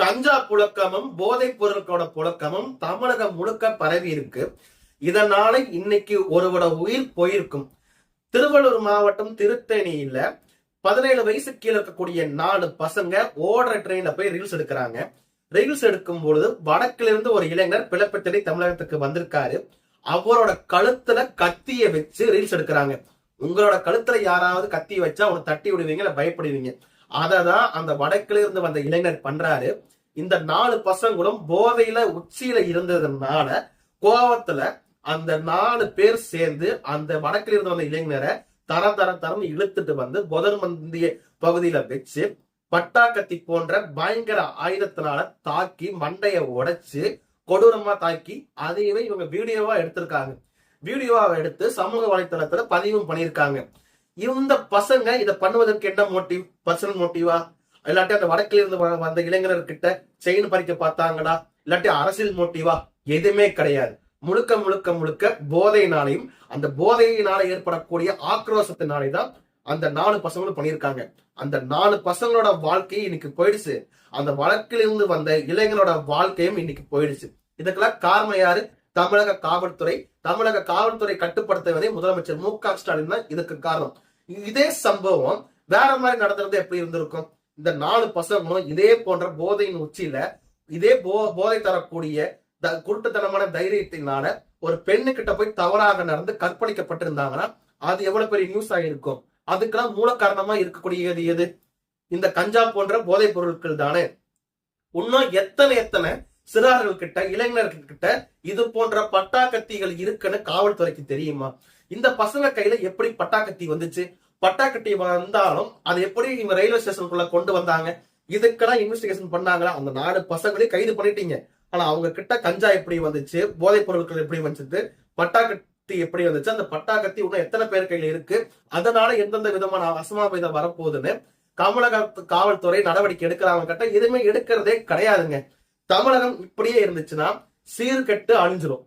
கஞ்சா புழக்கமும் போதைப் பொருட்களோட புழக்கமும் தமிழகம் முழுக்க பரவி இருக்கு. இதனால இன்னைக்கு ஒருவட உயிர் போயிருக்கும். திருவள்ளூர் மாவட்டம் திருத்தணியில பதினேழு வயசு கீழே இருக்கக்கூடிய நாலு பசங்க ஓடுற ட்ரெயின்ல போய் ரீல்ஸ் எடுக்கிறாங்க. ரீல்ஸ் எடுக்கும் பொழுது வடக்குல இருந்து ஒரு இளைஞர் பிளப்பத்தடி தமிழகத்துக்கு வந்திருக்காரு. அவரோட கழுத்துல கத்திய வச்சு ரீல்ஸ் எடுக்கிறாங்க. உங்களோட கழுத்துல யாராவது கத்தி வச்சா அவனை தட்டி விடுவீங்க இல்ல பயப்படுவீங்க. அததான் அந்த வடக்குல இருந்து வந்த இளைஞர் பண்றாரு. இந்த நாலு பசங்களும் போதையில உச்சியில இருந்ததுனால கோவத்துல அந்த நாலு பேர் சேர்ந்து அந்த வடக்குல இருந்து வந்த இளைஞரை தர தர தரம் இழுத்துட்டு வந்து புதர் மந்திய பகுதியில வச்சு பட்டாக்கத்தி போன்ற பயங்கர ஆயுதத்தினால தாக்கி மண்டைய உடைச்சு கொடூரமா தாக்கி அதையவே இவங்க வீடியோவா எடுத்திருக்காங்க. வீடியோவா எடுத்து சமூக வலைத்தளத்துல பதிவும் பண்ணியிருக்காங்க. இந்த பசங்க இதை பண்ணுவதற்கு என்ன மோட்டிவ் பர்சனல் மோட்டிவா இல்லாட்டி அந்த வடக்கில் இருந்து வ- வந்த இளைஞர்கிட்ட செயின் பறிக்க பார்த்தாங்களா? இல்லாட்டி அரசியல் மோட்டிவா எதுவுமே கிடையாது. முழுக்க முழுக்க முழுக்க போதையினாலையும் அந்த போதையினால ஏற்படக்கூடிய ஆக்ரோசத்தினாலே தான் அந்த நாலு பசங்களும் பண்ணியிருக்காங்க. அந்த நாலு பசங்களோட வாழ்க்கை இன்னைக்கு போயிடுச்சு. அந்த வழக்கிலிருந்து வந்த இளைஞரோட வாழ்க்கையும் இன்னைக்கு போயிடுச்சு. இதுக்கெல்லாம் காரணம் யாரு? தமிழக காவல்துறை. தமிழக காவல்துறை கட்டுப்படுத்துவதே முதலமைச்சர் மு க ஸ்டாலின் தான் இதுக்கு காரணம். இதே சம்பவம் வேற மாதிரி நடந்திருந்தா எப்படி இருந்திருக்கும்? இந்த நாலு பசங்களும் இதே போன்ற போதையின் உச்சியில இதே போ போதை தரக்கூடிய த- குருட்டுத்தனமான தைரியத்தினால ஒரு பெண்ணு கிட்ட போய் தவறாக நடந்து கற்பழிக்கப்பட்டிருந்தாங்கன்னா அது எவ்வளவு பெரிய நியூஸ் ஆகிருக்கும் அதுக்கெல்லாம் மூல காரணமா இருக்கக்கூடியது எது? இந்த கஞ்சா போன்ற போதைப் பொருட்கள் தானே. இன்னும் எத்தனை எத்தனை சிறார்கள் கிட்ட இளைஞர்கள் கிட்ட இது போன்ற பட்டாக்கத்திகள் இருக்குன்னு காவல்துறைக்கு தெரியுமா? இந்த பசங்க கையில எப்படி பட்டாக்கத்தி வந்துச்சு? பட்டாக்கட்டி வந்தாலும் அது எப்படி இவங்க ரயில்வே ஸ்டேஷனுக்குள்ள கொண்டு வந்தாங்க? இதுக்கெல்லாம் இன்வெஸ்டிகேஷன் பண்ணாங்களா? அந்த நாலு பசங்களையும் கைது பண்ணிட்டீங்க. ஆனா அவங்க கிட்ட கஞ்சா எப்படி வந்துச்சு? போதைப் பொருட்கள் எப்படி வந்துச்சு? பட்டாக்கத்தி எப்படி வந்துச்சு? அந்த பட்டாக்கத்தி இன்னும் எத்தனை பேர் கையில இருக்கு? அதனால எந்தெந்த விதமான அசமாபிதம் வரப்போகுதுன்னு தமிழக காவல்துறை நடவடிக்கை எடுக்கிறாங்க கிட்ட. எதுவுமே எடுக்கிறதே கிடையாதுங்க. தமிழகம் இப்படியே இருந்துச்சுன்னா சீர்கெட்டு அழிஞ்சிரும்.